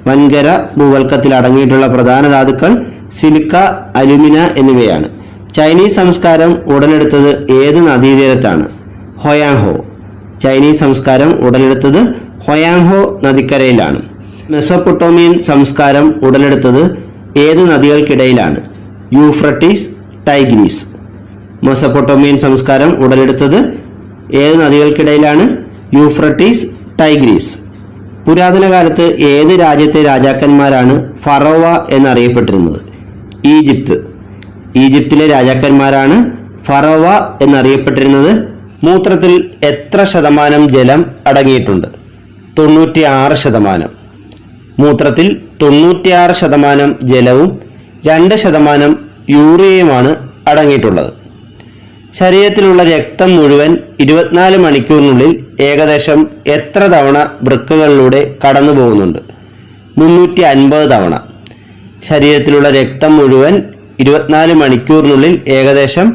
വൻകര ഭൂവൽക്കത്തിൽ അടങ്ങിയിട്ടുള്ള പ്രധാന ധാതുക്കൾ സിലിക്ക അലുമിന എന്നിവയാണ്. ചൈനീസ് സംസ്കാരം ഉടലെടുത്തത് ഏത് നദീതീരത്താണ്? ഹൊയാങ്ഹോ ചൈനീസ് സംസ്കാരം ഉടലെടുത്തത് ഹൊയാങ്ഹോ നദിക്കരയിലാണ്. മെസോപൊട്ടോമിയൻ സംസ്കാരം ഉടലെടുത്തത് ഏത് നദികൾക്കിടയിലാണ്? യൂഫ്രട്ടീസ് ടൈഗ്രീസ്. മെസോപൊട്ടോമിയൻ സംസ്കാരം ഉടലെടുത്തത് ഏത് നദികൾക്കിടയിലാണ്? യൂഫ്രട്ടീസ് ടൈഗ്രീസ്. പുരാതന കാലത്ത് ഏത് രാജ്യത്തെ രാജാക്കന്മാരാണ് ഫറോവ എന്നറിയപ്പെട്ടിരുന്നത്? ഈജിപ്ത്. ഈജിപ്തിലെ രാജാക്കന്മാരാണ് ഫറോവ എന്നറിയപ്പെട്ടിരുന്നത് മൂത്രത്തിൽ എത്ര ശതമാനം ജലം അടങ്ങിയിട്ടുണ്ട്? തൊണ്ണൂറ്റിയാറ് ശതമാനം. മൂത്രത്തിൽ തൊണ്ണൂറ്റിയാറ് ശതമാനം ജലവും രണ്ട് ശതമാനം യൂറിയയുമാണ് അടങ്ങിയിട്ടുള്ളത്. ശരീരത്തിലുള്ള രക്തം മുഴുവൻ ഇരുപത്തിനാല് മണിക്കൂറിനുള്ളിൽ ഏകദേശം എത്ര തവണ വൃക്കകളിലൂടെ കടന്നു പോകുന്നുണ്ട്? മുന്നൂറ്റി അൻപത് തവണ. ശരീരത്തിലുള്ള രക്തം മുഴുവൻ ഇരുപത്തിനാല് മണിക്കൂറിനുള്ളിൽ ഏകദേശം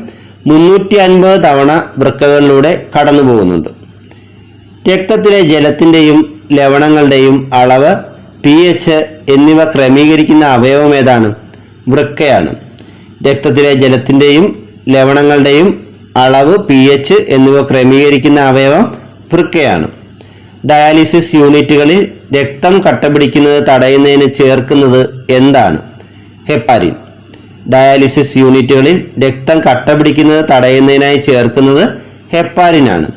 മുന്നൂറ്റി അൻപത് തവണ വൃക്കകളിലൂടെ കടന്നു പോകുന്നുണ്ട്. രക്തത്തിലെ ജലത്തിന്റെയും ലവണങ്ങളുടെയും അളവ് പി എച്ച് എന്നിവ ക്രമീകരിക്കുന്ന അവയവം ഏതാണ്? വൃക്കയാണ്. രക്തത്തിലെ ജലത്തിന്റെയും ലവണങ്ങളുടെയും അളവ് പി എച്ച് എന്നിവ ക്രമീകരിക്കുന്ന അവയവം വൃക്കയാണ്. ഡയാലിസിസ് യൂണിറ്റുകളിൽ രക്തം കട്ടപിടിക്കുന്നത് തടയുന്നതിന് ചേർക്കുന്നത് എന്താണ്? ഹെപ്പാരിൻ. ഡയാലിസിസ് യൂണിറ്റുകളിൽ രക്തം കട്ടപിടിക്കുന്നത് തടയുന്നതിനായി ചേർക്കുന്നത് ഹെപ്പാരിനാണ്.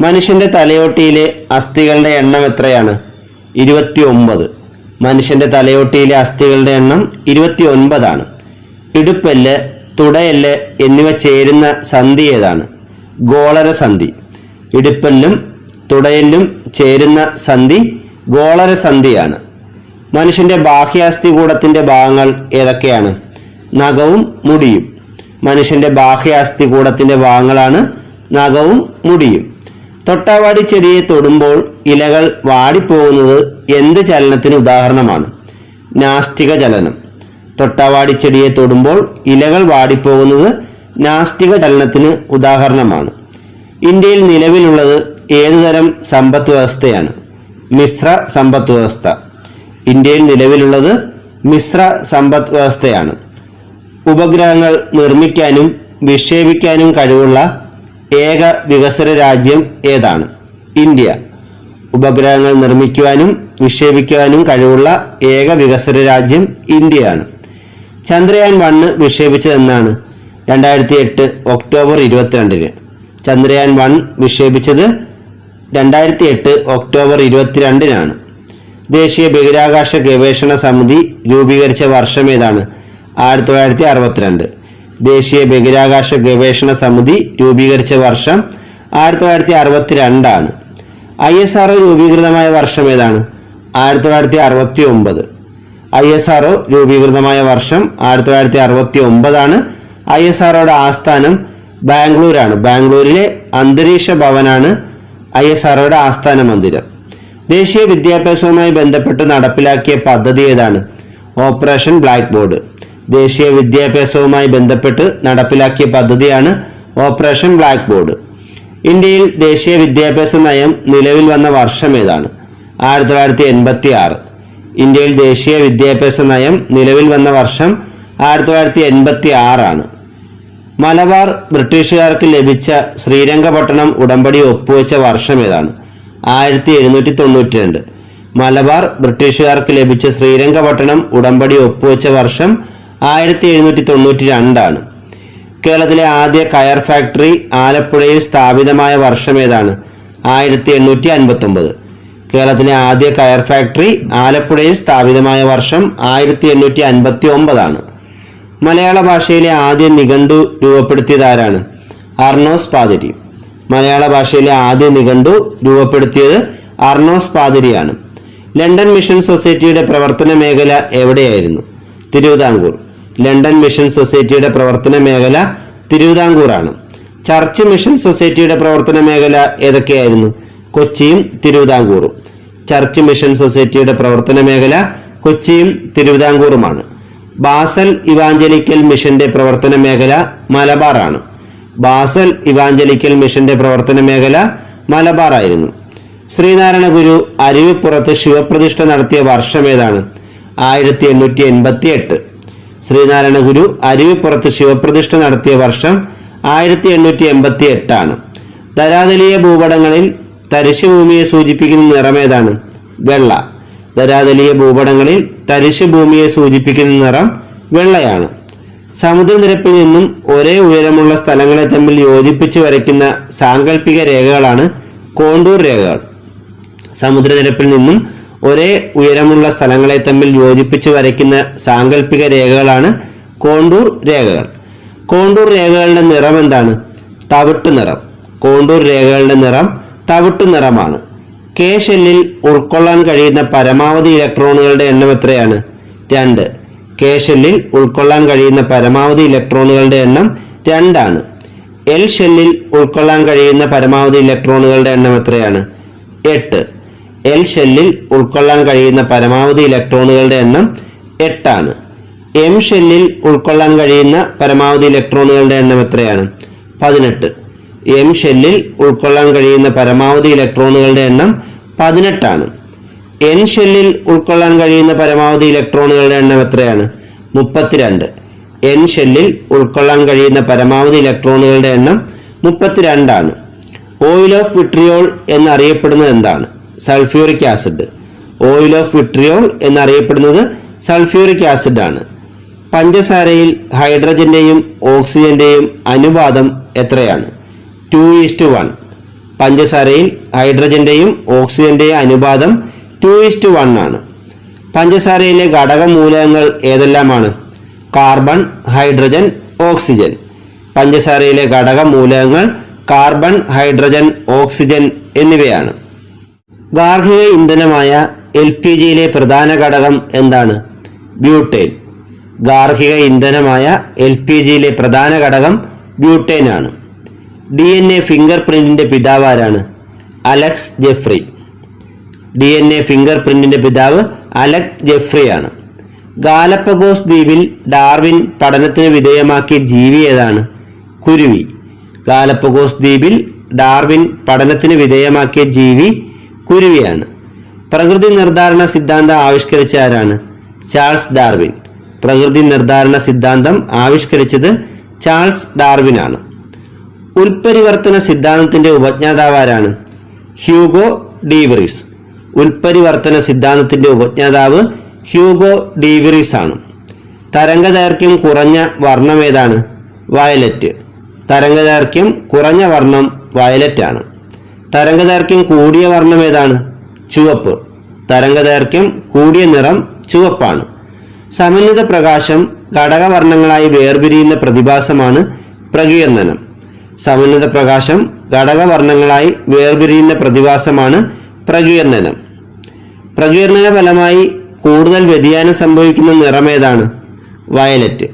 മനുഷ്യന്റെ തലയോട്ടിയിലെ അസ്ഥികളുടെ എണ്ണം എത്രയാണ്? ഇരുപത്തി ഒമ്പത് മനുഷ്യന്റെ തലയോട്ടിയിലെ അസ്ഥികളുടെ എണ്ണം ഇരുപത്തി ഒൻപതാണ് ഇടുപ്പെല്ല് തുടയെല്ല് എന്നിവ ചേരുന്ന സന്ധി ഏതാണ്? ഗോളര സന്ധി. ഇടുപ്പെല്ലും തുടയെല്ലും ചേരുന്ന സന്ധി ഗോളര സന്ധിയാണ്. മനുഷ്യന്റെ ബാഹ്യാസ്ഥികൂടത്തിന്റെ ഭാഗങ്ങൾ ഏതൊക്കെയാണ്? നഖവും മുടിയും. മനുഷ്യന്റെ ബാഹ്യാസ്ഥി കൂടത്തിന്റെ ഭാഗങ്ങളാണ് നഖവും മുടിയും. തൊട്ടാവാടി ചെടിയെ തൊടുമ്പോൾ ഇലകൾ വാടിപ്പോകുന്നത് എന്ത് ചലനത്തിന് ഉദാഹരണമാണ്? നാസ്തിക ചലനം. തൊട്ടാവാടി ചെടിയെ തൊടുമ്പോൾ ഇലകൾ വാടിപ്പോകുന്നത് നാസ്തിക ചലനത്തിന് ഉദാഹരണമാണ്. ഇന്ത്യയിൽ നിലവിലുള്ളത് ഏതുതരം സമ്പദ് വ്യവസ്ഥയാണ്? മിശ്ര സമ്പദ് വ്യവസ്ഥ. ഇന്ത്യയിൽ നിലവിലുള്ളത് മിശ്ര സമ്പദ് വ്യവസ്ഥയാണ്. ഉപഗ്രഹങ്ങൾ നിർമ്മിക്കാനും വിക്ഷേപിക്കാനും കഴിവുള്ള ഏക വികസന രാജ്യം ഏതാണ്? ഇന്ത്യ. ഉപഗ്രഹങ്ങൾ നിർമ്മിക്കുവാനും വിക്ഷേപിക്കുവാനും കഴിവുള്ള ഏക വികസന രാജ്യം ഇന്ത്യയാണ്. ചന്ദ്രയാൻ വണ്ണ് വിക്ഷേപിച്ചത് എന്നാണ് രണ്ടായിരത്തി എട്ട് ഒക്ടോബർ ഇരുപത്തിരണ്ടിന്. ചന്ദ്രയാൻ വൺ വിക്ഷേപിച്ചത് രണ്ടായിരത്തി എട്ട് ഒക്ടോബർ ഇരുപത്തിരണ്ടിനാണ്. ദേശീയ ബഹിരാകാശ ഗവേഷണ സമിതി രൂപീകരിച്ച വർഷം ഏതാണ്? ആയിരത്തി തൊള്ളായിരത്തി അറുപത്തിരണ്ട് ദേശീയ ബഹിരാകാശ ഗവേഷണ സമിതി രൂപീകരിച്ച വർഷം ആയിരത്തി തൊള്ളായിരത്തി അറുപത്തിരണ്ടാണ് ഐ എസ് ആർ രൂപീകൃതമായ വർഷം ഏതാണ്? ആയിരത്തി തൊള്ളായിരത്തി അറുപത്തി ഒമ്പത് ഐ എസ് ആർ രൂപീകൃതമായ വർഷം ആയിരത്തി തൊള്ളായിരത്തി അറുപത്തി ഒമ്പതാണ് ഐ എസ് ആർഒയുടെ ആസ്ഥാനം ബാംഗ്ലൂരാണ്. ബാംഗ്ലൂരിലെ അന്തരീക്ഷ ഭവനാണ് ഐ എസ് ആർഒയുടെ ആസ്ഥാന മന്ദിരം. ദേശീയ വിദ്യാഭ്യാസവുമായി ബന്ധപ്പെട്ട് നടപ്പിലാക്കിയ പദ്ധതി ഏതാണ്? Operation black board. ദേശീയ വിദ്യാഭ്യാസവുമായി ബന്ധപ്പെട്ട് നടപ്പിലാക്കിയ പദ്ധതിയാണ് ഓപ്പറേഷൻ ബ്ലാക്ക് ബോർഡ്. ഇന്ത്യയിൽ ദേശീയ വിദ്യാഭ്യാസ നയം നിലവിൽ വന്ന വർഷം ഏതാണ്? ആയിരത്തി തൊള്ളായിരത്തി എൺപത്തി ആറ് ഇന്ത്യയിൽ ദേശീയ വിദ്യാഭ്യാസ നയം നിലവിൽ വന്ന വർഷം ആയിരത്തി തൊള്ളായിരത്തി എൺപത്തി ആറാണ് മലബാർ ബ്രിട്ടീഷുകാർക്ക് ലഭിച്ച ശ്രീരംഗപട്ടണം ഉടമ്പടി ഒപ്പുവെച്ച വർഷം ഏതാണ്? ആയിരത്തി എഴുന്നൂറ്റി തൊണ്ണൂറ്റി രണ്ട് മലബാർ ബ്രിട്ടീഷുകാർക്ക് ലഭിച്ച ശ്രീരംഗപട്ടണം ഉടമ്പടി ഒപ്പുവെച്ച വർഷം ആയിരത്തി എഴുന്നൂറ്റി തൊണ്ണൂറ്റി രണ്ടാണ് കേരളത്തിലെ ആദ്യ കയർ ഫാക്ടറി ആലപ്പുഴയിൽ സ്ഥാപിതമായ വർഷം ഏതാണ്? ആയിരത്തി എണ്ണൂറ്റി അൻപത്തി ഒമ്പത് കേരളത്തിലെ ആദ്യ കയർ ഫാക്ടറി ആലപ്പുഴയിൽ സ്ഥാപിതമായ വർഷം ആയിരത്തി എണ്ണൂറ്റി അൻപത്തി ഒമ്പതാണ് മലയാള ഭാഷയിലെ ആദ്യ നിഘണ്ടു രൂപപ്പെടുത്തിയത് ആരാണ് അർണോസ് പാതിരി. മലയാള ഭാഷയിലെ ആദ്യ നിഘണ്ടു രൂപപ്പെടുത്തിയത് അർണോസ് പാതിരിയാണ്. ലണ്ടൻ മിഷൻ സൊസൈറ്റിയുടെ പ്രവർത്തന മേഖല എവിടെയായിരുന്നു? തിരുവിതാംകൂർ. ലണ്ടൻ മിഷൻ സൊസൈറ്റിയുടെ പ്രവർത്തന മേഖല തിരുവിതാംകൂറാണ്. ചർച്ച് മിഷൻ സൊസൈറ്റിയുടെ പ്രവർത്തന മേഖല ഏതൊക്കെയായിരുന്നു? കൊച്ചിയും തിരുവിതാംകൂറും. ചർച്ച് മിഷൻ സൊസൈറ്റിയുടെ പ്രവർത്തന മേഖല കൊച്ചിയും തിരുവിതാംകൂറുമാണ്. ബാസൽ ഇവാഞ്ചലിക്കൽ മിഷന്റെ പ്രവർത്തന മേഖല മലബാറാണ്. ബാസൽ ഇവാഞ്ചലിക്കൽ മിഷന്റെ പ്രവർത്തന മേഖല മലബാർ ആയിരുന്നു ശ്രീനാരായണ ഗുരു അരുവിപ്പുറത്ത് ശിവപ്രതിഷ്ഠ നടത്തിയ വർഷം ഏതാണ്? ആയിരത്തി എണ്ണൂറ്റി എൺപത്തി എട്ട് ശ്രീനാരായണ ഗുരു അരുവിപ്പുറത്ത് ശിവപ്രതിഷ്ഠ നടത്തിയ വർഷം ആയിരത്തി എണ്ണൂറ്റി എൺപത്തി എട്ടാണ് ധരാതലീയ ഭൂപടങ്ങളിൽ തരിശുഭൂമിയെ സൂചിപ്പിക്കുന്ന നിറമേതാണ് വെള്ള. ധരാതലീയ ഭൂപടങ്ങളിൽ തരിശുഭൂമിയെ സൂചിപ്പിക്കുന്ന നിറം വെള്ളയാണ്. സമുദ്രനിരപ്പിൽ നിന്നും ഒരേ ഉയരമുള്ള സ്ഥലങ്ങളെ തമ്മിൽ യോജിപ്പിച്ച് വരയ്ക്കുന്ന സാങ്കല്പിക രേഖകളാണ് കോണ്ടൂർ രേഖകൾ. സമുദ്രനിരപ്പിൽ നിന്നും ഒരേ ഉയരമുള്ള സ്ഥലങ്ങളെ തമ്മിൽ യോജിപ്പിച്ച് വരയ്ക്കുന്ന സാങ്കല്പിക രേഖകളാണ് കോണ്ടൂർ രേഖകൾ. കോണ്ടൂർ രേഖകളുടെ നിറം എന്താണ്? തവിട്ട് നിറം. കോണ്ടൂർ രേഖകളുടെ നിറം തവിട്ട് നിറമാണ്. കെ ഷെല്ലിൽ ഉൾക്കൊള്ളാൻ കഴിയുന്ന പരമാവധി ഇലക്ട്രോണുകളുടെ എണ്ണം എത്രയാണ്? രണ്ട്. കെ ഷെല്ലിൽ ഉൾക്കൊള്ളാൻ കഴിയുന്ന പരമാവധി ഇലക്ട്രോണുകളുടെ എണ്ണം രണ്ടാണ്. എൽ ഷെല്ലിൽ ഉൾക്കൊള്ളാൻ കഴിയുന്ന പരമാവധി ഇലക്ട്രോണുകളുടെ എണ്ണം എത്രയാണ്? എട്ട്. എൽ ഷെല്ലിൽ ഉൾക്കൊള്ളാൻ കഴിയുന്ന പരമാവധി ഇലക്ട്രോണുകളുടെ എണ്ണം എട്ടാണ്. എം ഷെല്ലിൽ ഉൾക്കൊള്ളാൻ കഴിയുന്ന പരമാവധി ഇലക്ട്രോണുകളുടെ എണ്ണം എത്രയാണ്? പതിനെട്ട്. എം ഷെല്ലിൽ ഉൾക്കൊള്ളാൻ കഴിയുന്ന പരമാവധി ഇലക്ട്രോണുകളുടെ എണ്ണം പതിനെട്ടാണ്. എൻ ഷെല്ലിൽ ഉൾക്കൊള്ളാൻ കഴിയുന്ന പരമാവധി ഇലക്ട്രോണുകളുടെ എണ്ണം എത്രയാണ്? മുപ്പത്തിരണ്ട്. എൻ ഷെല്ലിൽ ഉൾക്കൊള്ളാൻ കഴിയുന്ന പരമാവധി ഇലക്ട്രോണുകളുടെ എണ്ണം മുപ്പത്തിരണ്ടാണ്. ഓയിൽ ഓഫ് വിട്രിയോൾ എന്നറിയപ്പെടുന്നത് എന്താണ്? Sulphuric acid. Oil of vitriol എന്നറിയപ്പെടുന്നത് സൾഫ്യൂറിക് ആസിഡ് ആണ് പഞ്ചസാരയിൽ ഹൈഡ്രജന്റെയും ഓക്സിജന്റെയും അനുപാതം എത്രയാണ്? ടു ഈസ്റ്റ് വൺ പഞ്ചസാരയിൽ ഹൈഡ്രജന്റെയും ഓക്സിജന്റെയും അനുപാതം ടു ഈസ്റ്റ് വൺ ആണ്. പഞ്ചസാരയിലെ ഘടകമൂലകങ്ങൾ ഏതെല്ലാമാണ്? കാർബൺ ഹൈഡ്രജൻ ഓക്സിജൻ പഞ്ചസാരയിലെ ഘടകമൂലകങ്ങൾ കാർബൺ ഹൈഡ്രജൻ ഓക്സിജൻ എന്നിവയാണ്. ഗാർഹിക ഇന്ധനമായ എൽ പി ജിയിലെ പ്രധാന ഘടകം എന്താണ്? ബ്യൂട്ടേൻ. ഗാർഹിക ഇന്ധനമായ എൽ പി ജിയിലെ പ്രധാന ഘടകം ബ്യൂട്ടേൻ ആണ്. ഡി എൻ എ ഫിംഗർ പ്രിന്റിന്റെ പിതാവ് ആരാണ്? Alex Jeffrey. D N A finger പ്രിന്റിന്റെ പിതാവ് അലക്സ് ജെഫ്രി ആണ്. ഗാലപ്പഗോസ് ദ്വീപിൽ ഡാർവിൻ പഠനത്തിന് വിധേയമാക്കിയ ജീവി ഏതാണ്? കുരുവി. ഗാലപ്പഗോസ് ദ്വീപിൽ ഡാർവിൻ പഠനത്തിന് വിധേയമാക്കിയ ജീവി കുരുവിയാണ്. പ്രകൃതി നിർദ്ധാരണ സിദ്ധാന്തം ആവിഷ്കരിച്ച ആരാണ്? Charles Darwin. പ്രകൃതി നിർദ്ധാരണ സിദ്ധാന്തം ആവിഷ്കരിച്ചത് ചാൾസ് ഡാർവിൻ ആണ്. ഉൽപരിവർത്തന സിദ്ധാന്തത്തിന്റെ ഉപജ്ഞാതാവ് ആരാണ്? ഹ്യൂഗോ ഡീവറിസ്. ഉൽപരിവർത്തന സിദ്ധാന്തത്തിന്റെ ഉപജ്ഞാതാവ് ഹ്യൂഗോ ഡീവറിസ് ആണ്. തരംഗദൈർഘ്യം കുറഞ്ഞ വർണം ഏതാണ്? വയലറ്റ്. തരംഗദൈർഘ്യം കുറഞ്ഞ വർണം വയലറ്റ് ആണ്. തരംഗദൈർഘ്യം കൂടിയ വർണം ഏതാണ്? ചുവപ്പ്. തരംഗദൈർഘ്യം കൂടിയ നിറം ചുവപ്പാണ്. സമന്വിത പ്രകാശം ഘടകവർണങ്ങളായി വേർപിരിയുന്ന പ്രതിഭാസമാണ് പ്രകീർണനം. സമന്വിത പ്രകാശം ഘടകവർണങ്ങളായി വേർപിരിയുന്ന പ്രതിഭാസമാണ് പ്രകീർണനം. പ്രകീർണന ഫലമായി കൂടുതൽ വ്യതിയാനം സംഭവിക്കുന്ന നിറം ഏതാണ്? വയലറ്റ്.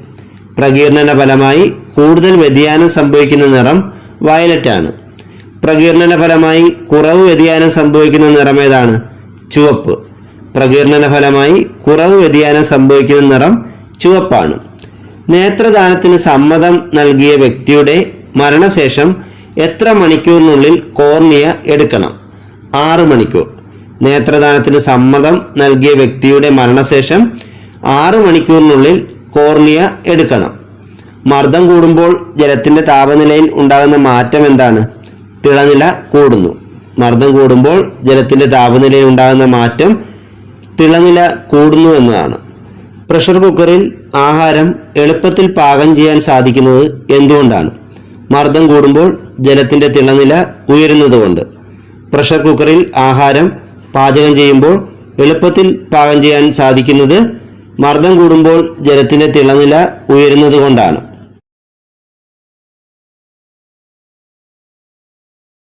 പ്രകീർണന ഫലമായി കൂടുതൽ വ്യതിയാനം സംഭവിക്കുന്ന നിറം വയലറ്റ് ആണ് പ്രകീർണന ഫലമായി കുറവ് വ്യതിയാനം സംഭവിക്കുന്ന നിറമേതാണ് ചുവപ്പ്. പ്രകീർണന ഫലമായി കുറവ് വ്യതിയാനം സംഭവിക്കുന്ന നിറം ചുവപ്പാണ്. നേത്രദാനത്തിന് സമ്മതം നൽകിയ വ്യക്തിയുടെ മരണശേഷം എത്ര മണിക്കൂറിനുള്ളിൽ കോർണിയ എടുക്കണം? ആറ് മണിക്കൂർ. നേത്രദാനത്തിന് സമ്മതം നൽകിയ വ്യക്തിയുടെ മരണശേഷം ആറ് മണിക്കൂറിനുള്ളിൽ കോർണിയ എടുക്കണം. മർദ്ദം കൂടുമ്പോൾ ജലത്തിന്റെ താപനിലയിൽ ഉണ്ടാകുന്ന മാറ്റം എന്താണ്? തിളനില കൂടുന്നു. മർദ്ദം കൂടുമ്പോൾ ജലത്തിന്റെ താപനിലയിൽ ഉണ്ടാകുന്ന മാറ്റം തിളനില കൂടുന്നു എന്നതാണ്. പ്രഷർ കുക്കറിൽ ആഹാരം എളുപ്പത്തിൽ പാകം ചെയ്യാൻ സാധിക്കുന്നത് എന്തുകൊണ്ടാണ്? മർദ്ദം കൂടുമ്പോൾ ജലത്തിന്റെ തിളനില ഉയരുന്നതുകൊണ്ട്. പ്രഷർ കുക്കറിൽ ആഹാരം പാചകം ചെയ്യുമ്പോൾ എളുപ്പത്തിൽ പാകം ചെയ്യാൻ സാധിക്കുന്നത് മർദ്ദം കൂടുമ്പോൾ ജലത്തിന്റെ തിളനില ഉയരുന്നത് കൊണ്ടാണ്